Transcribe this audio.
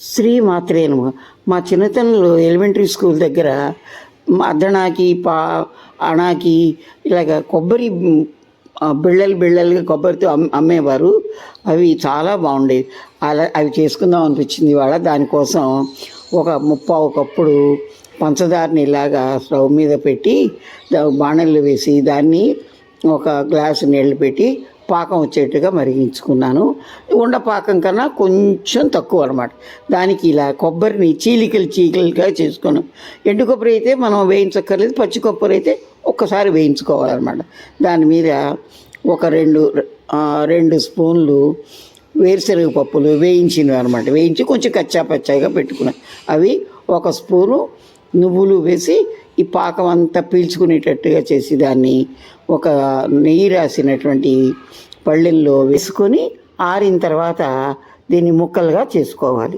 శ్రీ మాత్రే మా చిన్నతనంలో elementary school దగ్గర అద్దనాకి పా అణాకి ఇలాగ కొబ్బరి బిళ్ళలు బిళ్ళలుగా కొబ్బరితో అమ్ అమ్మేవారు. అవి చాలా బాగుండేవి. అలా అవి చేసుకుందాం అనిపించింది ఇవాళ. దానికోసం ఒక ముప్పావు కప్పుడు పంచదారని ఇలాగా స్టవ్ మీద పెట్టి దా- బాణల్లో వేసి దాన్ని ఒక గ్లాసు నీళ్ళు పెట్టి పాకం వచ్చేట్టుగా మరిగించుకున్నాను. ఉండపాకం కన్నా కొంచెం తక్కువ అనమాట దానికి ఇలా కొబ్బరిని చీలికలు చీలికలుగా చేసుకున్నాం. ఎండు కొబ్బరి అయితే మనం వేయించక్కర్లేదు పచ్చి కొబ్బరి అయితే ఒక్కసారి వేయించుకోవాలన్నమాట. దాని మీద ఒక రెండు రెండు స్పూన్లు వేరుశనగ పప్పులు వేయించినవి అనమాట వేయించి కొంచెం కచ్చా పచ్చాయిగా పెట్టుకున్నాం. అవి ఒక స్పూను నువ్వులు వేసి ఈ పాకం అంతా పీల్చుకునేటట్టుగా చేసి దాన్ని ఒక నెయ్యి రాసినటువంటి పళ్ళెల్లో వేసుకొని ఆరిన తర్వాత దీన్ని ముక్కలుగా చేసుకోవాలి.